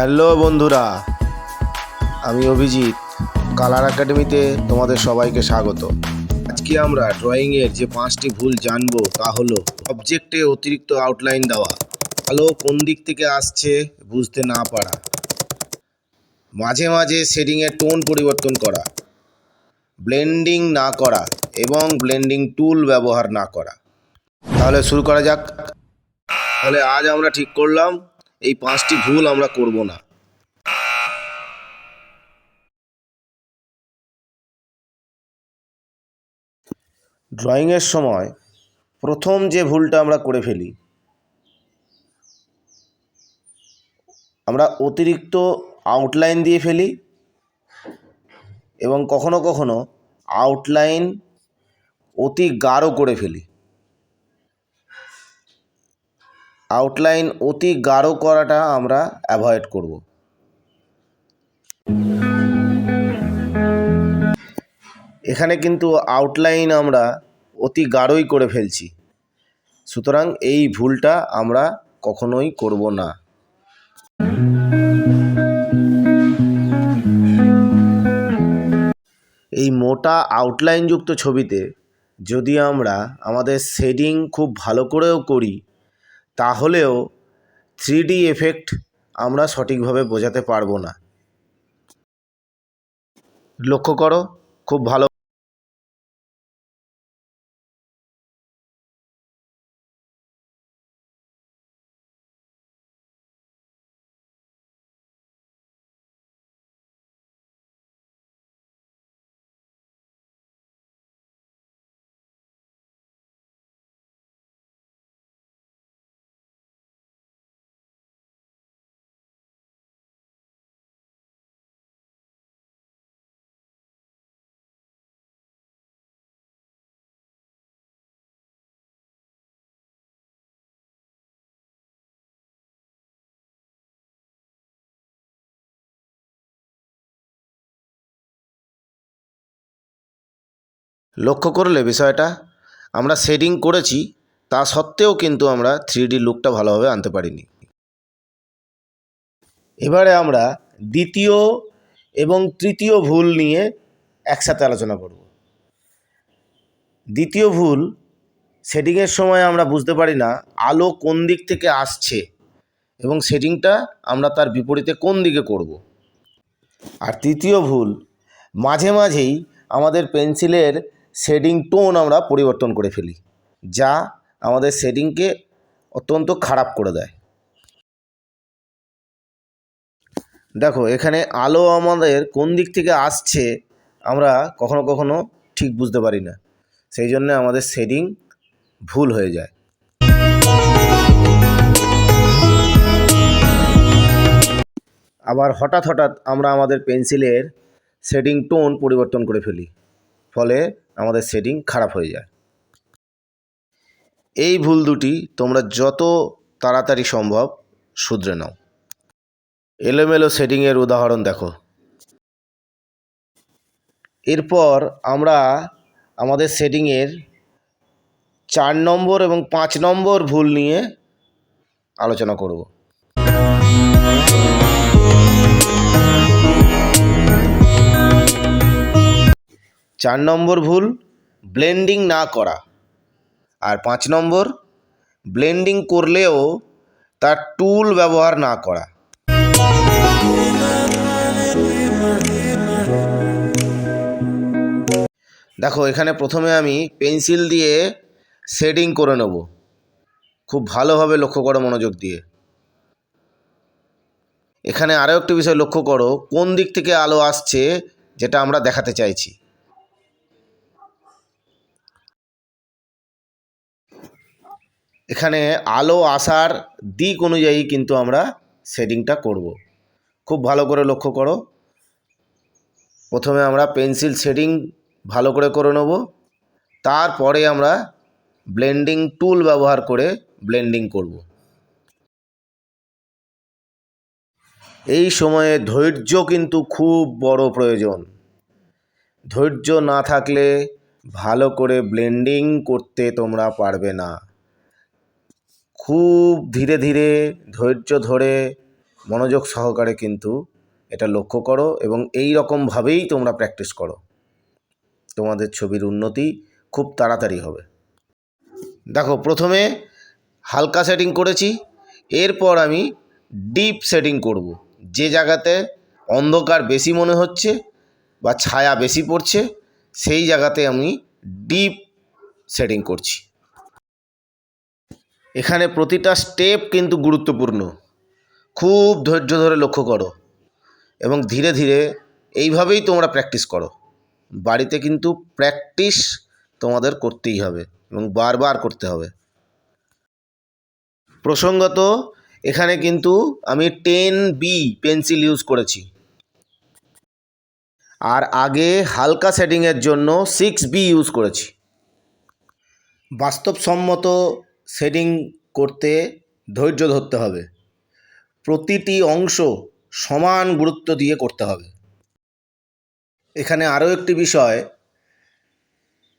Hello বন্ধুরা, আমি Abhijit colour একাডেমিতে তোমাদের সবাইকে স্বাগত। আজকে আমরা ড্রয়িংয়ের যে পাঁচটি ভুল জানব তা হলো অবজেক্টে অতিরিক্ত আউটলাইন দেওয়া আলো কোন দিক থেকে আসছে বুঝতে না পারা, মাঝে মাঝে শেডিংয়ের টোন পরিবর্তন করা ব্লেন্ডিং না করা এবং ব্লেন্ডিং টুল ব্যবহার না করা। তাহলে শুরু করা যাক। তাহলে আজ আমরা ঠিক করলাম এই পাঁচটি ভুল আমরা করব না। ড্রয়িংয়ের সময় প্রথম যে ভুলটা আমরা করে ফেলি, আমরা অতিরিক্ত আউটলাইন দিয়ে ফেলি এবং কখনো কখনো আউটলাইন অতি গাঢ় করে ফেলি। আউটলাইন অতি গাঢ় করাটা আমরা অ্যাভয়েড করব। এখানে কিন্তু আউটলাইন আমরা অতি গাঢ়ই করে ফেলছি। সুতরাং এই ভুলটা আমরা কখনোই করব না। এই মোটা আউটলাইনযুক্ত ছবিতে যদি আমরা আমাদের শেডিং খুব ভালো করেও করি তাহলেও থ্রি ডি এফেক্ট আমরা সঠিকভাবে বোঝাতে পারব না। লক্ষ্য করো খুব ভালো লক্ষ্য করলে বিষয়টা, আমরা শেডিং করেছি, তা সত্ত্বেও কিন্তু আমরা থ্রি লুকটা ভালোভাবে আনতে পারিনি। এবারে আমরা দ্বিতীয় এবং তৃতীয় ভুল নিয়ে একসাথে আলোচনা করব। দ্বিতীয় ভুল শেডিংয়ের সময় আমরা বুঝতে পারি না আলো কোন দিক থেকে আসছে এবং শেডিংটা আমরা তার বিপরীতে কোন দিকে করব। আর তৃতীয় ভুল, মাঝে মাঝেই আমাদের পেন্সিলের শেডিং টোন আমরা পরিবর্তন করে ফেলি, যা আমাদের শেডিংকে অত্যন্ত খারাপ করে দেয়। দেখো, এখানে আলো আমাদের কোন দিক থেকে আসছে আমরা কখনো কখনো ঠিক বুঝতে পারি না, সেই জন্য আমাদের শেডিং ভুল হয়ে যায়। আবার হঠাৎ হঠাৎ আমরা আমাদের পেন্সিলের শেডিং টোন পরিবর্তন করে ফেলি। ফলে আমাদের শেডিং খারাপ হয়ে যায়। এই ভুল দুটি তোমরা যত তাড়াতাড়ি সম্ভব শুধরে নাও। এলোমেলো শেডিংয়ের উদাহরণ দেখো। এরপর আমরা আমাদের শেডিংয়ের চার নম্বর এবং পাঁচ নম্বর ভুল নিয়ে আলোচনা করব। চার নম্বর ভুল ব্লেন্ডিং না করা। আর পাঁচ নম্বর ব্লেন্ডিং করলেও তার টুল ব্যবহার না করা। দেখো, এখানে প্রথমে আমি পেন্সিল দিয়ে শেডিং করে নেব। খুব ভালোভাবে লক্ষ্য করো মনোযোগ দিয়ে। এখানে আরও একটি বিষয় লক্ষ্য করো, কোন দিক থেকে আলো আসছে, যেটা আমরা দেখাতে চাইছি। এখানে আলো আসার দিক অনুযায়ী কিন্তু আমরা শেডিংটা করব। খুব ভালো করে লক্ষ্য করো। প্রথমে আমরা পেন্সিল শেডিং ভালো করে করে নেব। তারপরে আমরা ব্লেন্ডিং টুল ব্যবহার করে ব্লেন্ডিং করব। এই সময়ে ধৈর্য কিন্তু খুব বড় প্রয়োজন। ধৈর্য না থাকলে ভালো করে ব্লেন্ডিং করতে তোমরা পারবে না। খুব ধীরে ধীরে, ধৈর্য ধরে, মনোযোগ সহকারে কিন্তু এটা লক্ষ্য করো এবং এই রকমভাবেই তোমরা প্র্যাকটিস করো। তোমাদের ছবির উন্নতি খুব তাড়াতাড়ি হবে। দেখো, প্রথমে হালকা সেটিং করেছি, এরপর আমি ডিপ সেটিং করব। যে জায়গাতে অন্ধকার বেশি মনে হচ্ছে বা ছায়া বেশি পড়ছে, সেই জায়গাতে আমি ডিপ সেটিং করছি। এখানে প্রতিটা স্টেপ কিন্তু গুরুত্বপূর্ণ। খুব ধৈর্য ধরে লক্ষ্য করো এবং ধীরে ধীরে এইভাবেই তোমরা প্র্যাকটিস করো। বাড়িতে কিন্তু প্র্যাকটিস তোমাদের করতেই হবে এবং বারবার করতে হবে। প্রসঙ্গত, এখানে কিন্তু আমি টেন বি পেন্সিল ইউজ করেছি। আর আগে হালকা শেডিংয়ের জন্য সিক্স বি ইউজ করেছি। বাস্তবসম্মত শেডিং করতে ধৈর্য ধরতে হবে। প্রতিটি অংশ সমান গুরুত্ব দিয়ে করতে হবে। এখানে আরও একটি বিষয়,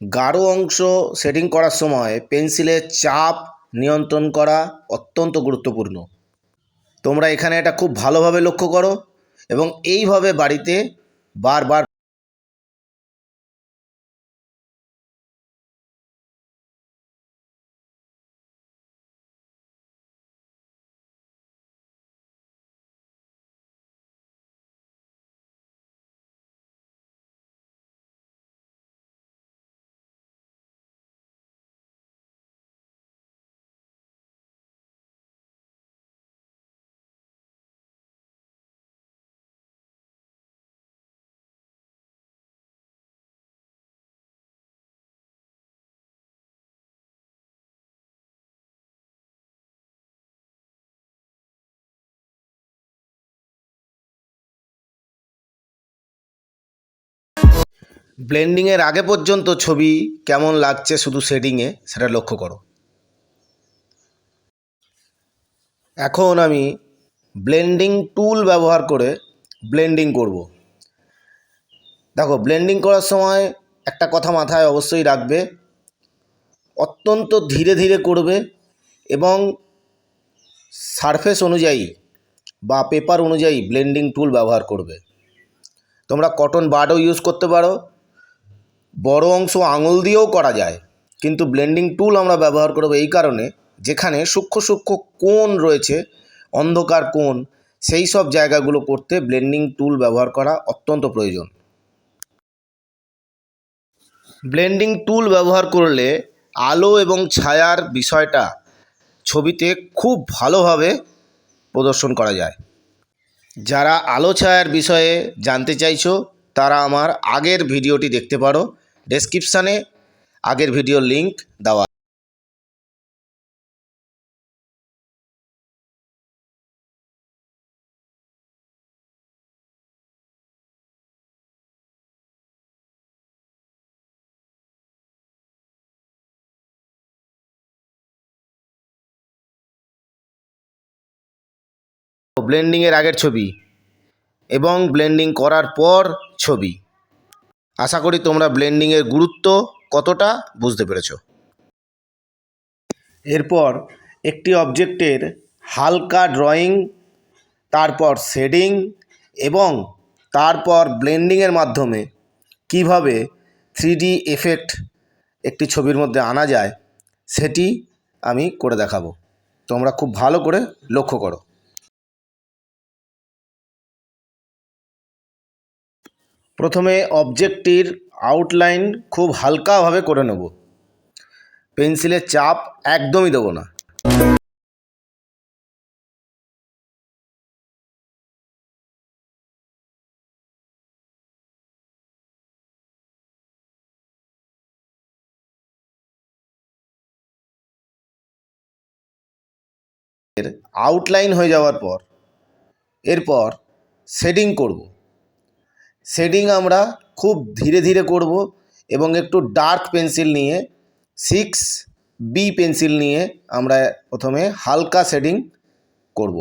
গাঢ় অংশ সেটিং করার সময় পেন্সিলের চাপ নিয়ন্ত্রণ করা অত্যন্ত গুরুত্বপূর্ণ। তোমরা এখানে এটা খুব ভালোভাবে লক্ষ্য করো এবং এইভাবে বাড়িতে বারবার ব্লেন্ডিংয়ের আগে পর্যন্ত ছবি কেমন লাগছে শুধু শেডিংয়ে সেটা লক্ষ্য করো। এখন আমি ব্লেন্ডিং টুল ব্যবহার করে ব্লেন্ডিং করব। দেখো, ব্লেন্ডিং করার সময় একটা কথা মাথায় অবশ্যই রাখবে, অত্যন্ত ধীরে ধীরে করবে এবং সারফেস অনুযায়ী বা পেপার অনুযায়ী ব্লেন্ডিং টুল ব্যবহার করবে। তোমরা কটন বাডও ইউজ করতে পারো বড় অংশ আঙুল দিয়েও করা যায়। কিন্তু ব্লেন্ডিং টুল আমরা ব্যবহার করব এই কারণে, যেখানে সূক্ষ্ম সূক্ষ্ম কোণ রয়েছে, অন্ধকার কোণ, সেই সব জায়গাগুলো করতে ব্লেন্ডিং টুল ব্যবহার করা অত্যন্ত প্রয়োজন। ব্লেন্ডিং টুল ব্যবহার করলে আলো এবং ছায়ার বিষয়টা ছবিতে খুব ভালোভাবে প্রদর্শন করা যায়। যারা আলো ছায়ার বিষয়ে জানতে চাইছো, তারা আমার আগের ভিডিওটি দেখতে পারো। ডেসক্রিপশানে আগের ভিডিও লিংক দেওয়া ব্লেন্ডিংয়ের আগের ছবি এবং ব্লেন্ডিং করার পর ছবি। আশা করি তোমরা ব্লেন্ডিংয়ের গুরুত্ব কতটা বুঝতে পেরেছ। এরপর একটি অবজেক্টের হালকা ড্রয়িং তারপর শেডিং এবং তারপর ব্লেন্ডিংয়ের মাধ্যমে কীভাবে থ্রি এফেক্ট একটি ছবির মধ্যে আনা যায়, সেটি আমি করে দেখাবো। তোমরা খুব ভালো করে লক্ষ্য করো। প্রথমে অবজেক্টটির আউটলাইন খুব হালকাভাবে করে নেব। পেন্সিলের চাপ একদমই দেবো না। আউটলাইন হয়ে যাওয়ার পর, এরপর শেডিং করব। শেডিং আমরা খুব ধীরে ধীরে করব এবং একটু ডার্ক পেন্সিল নিয়ে সিক্স বি পেন্সিল নিয়ে আমরা প্রথমে হালকা শেডিং করব।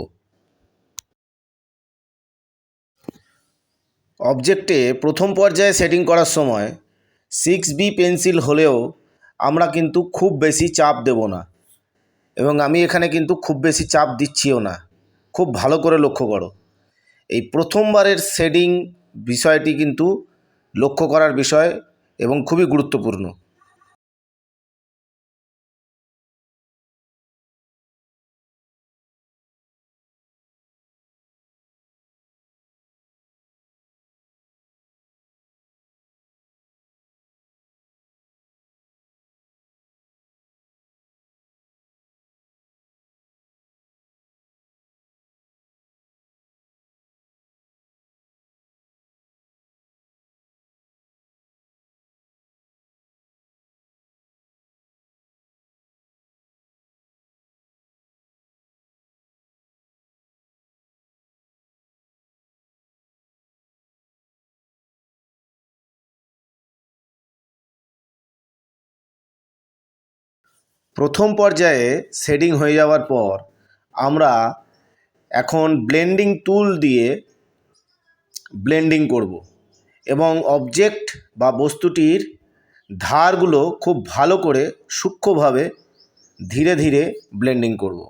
অবজেক্টে প্রথম পর্যায়ে সেটিং করার সময় সিক্স বি পেন্সিল হলেও আমরা কিন্তু খুব বেশি চাপ দেব না এবং আমি এখানে কিন্তু খুব বেশি চাপ দিচ্ছিও না। খুব ভালো করে লক্ষ্য করো। এই প্রথমবারের শেডিং বিষয়টি কিন্তু লক্ষ্য করার বিষয় এবং খুবই গুরুত্বপূর্ণ। প্রথম পর্যায়ে শেডিং হয়ে যাওয়ার পর আমরা এখন ব্লেন্ডিং টুল দিয়ে ব্লেন্ডিং করব এবং অবজেক্ট বা বস্তুটির ধারগুলো খুব ভালো করে সূক্ষ্মভাবে ধীরে ধীরে ব্লেন্ডিং করব।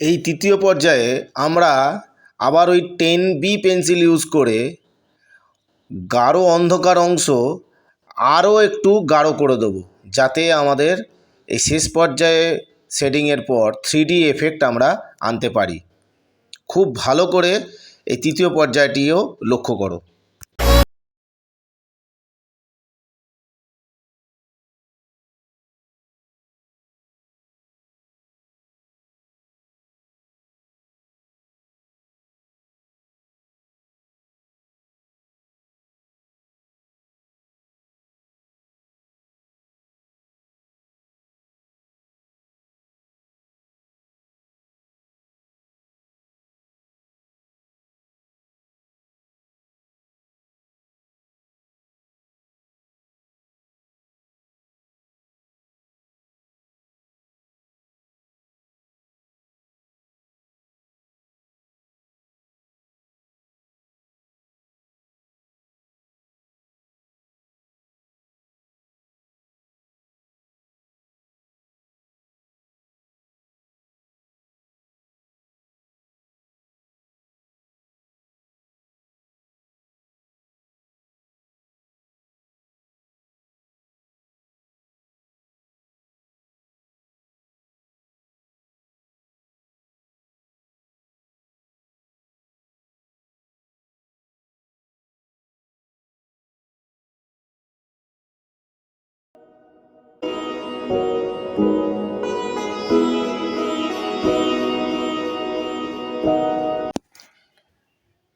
এই তৃতীয় পর্যায়ে আমরা আবার ওই টেন বি পেন্সিল ইউজ করে গাঢ় অন্ধকার অংশ আরও একটু গাঢ় করে দেবো, যাতে আমাদের এই শেষ পর্যায়ে শেডিংয়ের পর থ্রি এফেক্ট আমরা আনতে পারি। খুব ভালো করে এই তৃতীয় পর্যায়টিও লক্ষ্য করো।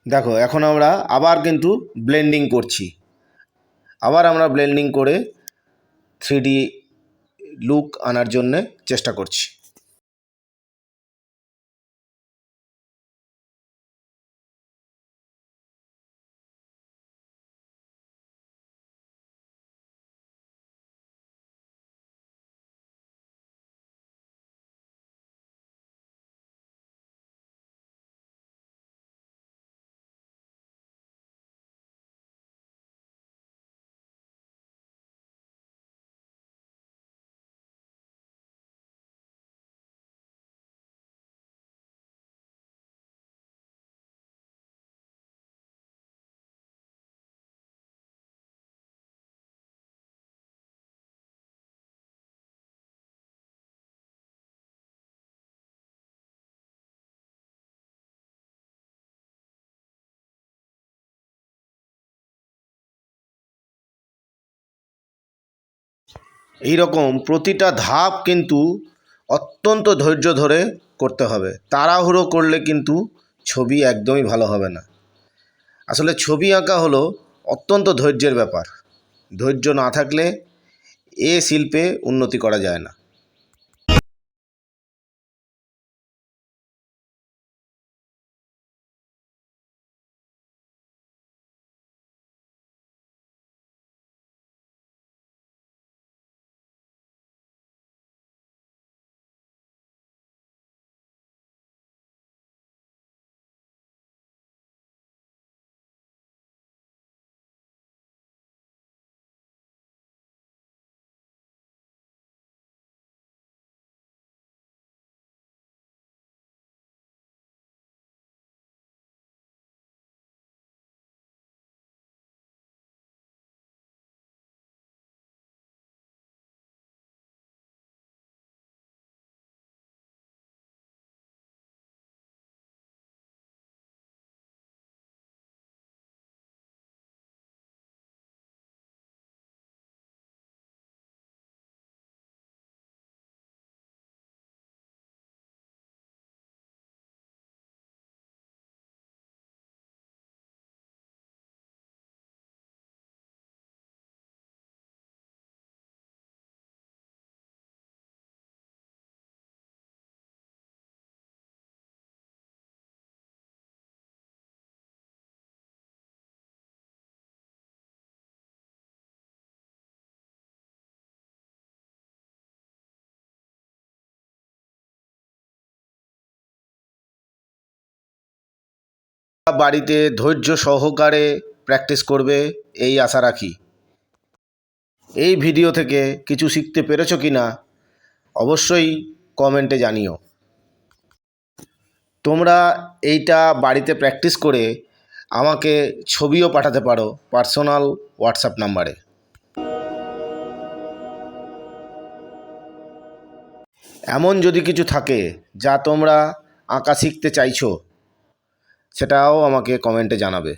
দেখো, এখন আমরা আবার কিন্তু ব্লেন্ডিং করছি। আবার আমরা ব্লেন্ডিং করে থ্রি লুক আনার জন্যে চেষ্টা করছি। এই রকম প্রতিটা ধাপ কিন্তু অত্যন্ত ধৈর্য ধরে করতে হবে। তাড়াহুড়ো করলে কিন্তু ছবি একদমই ভালো হবে না। আসলে ছবি আঁকা হলো অত্যন্ত ধৈর্যের ব্যাপার। ধৈর্য না থাকলে এ শিল্পে উন্নতি করা যায় না। বাড়িতে ধৈর্য সহকারে প্র্যাকটিস করবে, এই আশা রাখি। এই ভিডিও থেকে কিছু শিখতে পেরেছ কি না, অবশ্যই কমেন্টে জানিও। তোমরা এইটা বাড়িতে প্র্যাকটিস করে আমাকে ছবিও পাঠাতে পারো পার্সোনাল হোয়াটসঅ্যাপ নাম্বারে এমন যদি কিছু থাকে যা তোমরা আঁকা শিখতে চাইছো সেটাও আমাকে কমেন্টে জানাবে।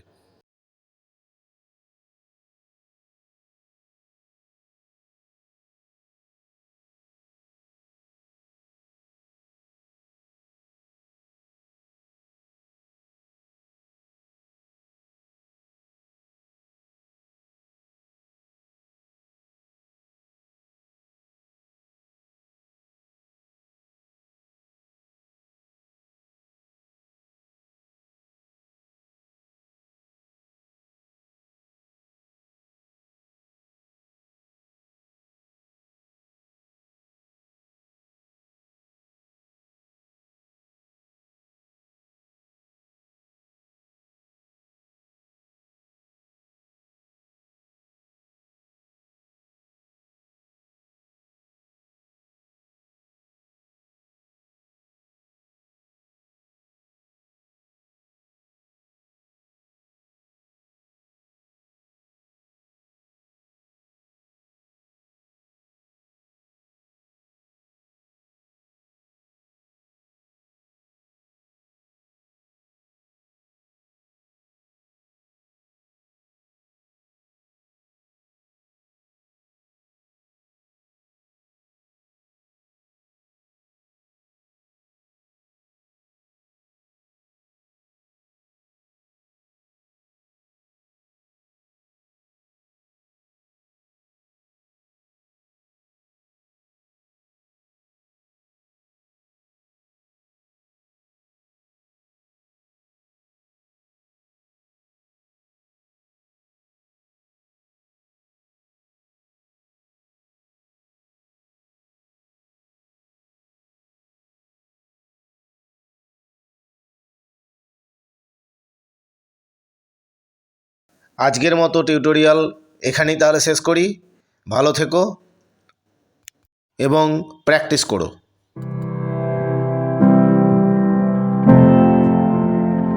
আজকের মতো টিউটোরিয়াল এখানেই তাহলে শেষ করি। ভালো থেকো এবং প্র্যাকটিস করো।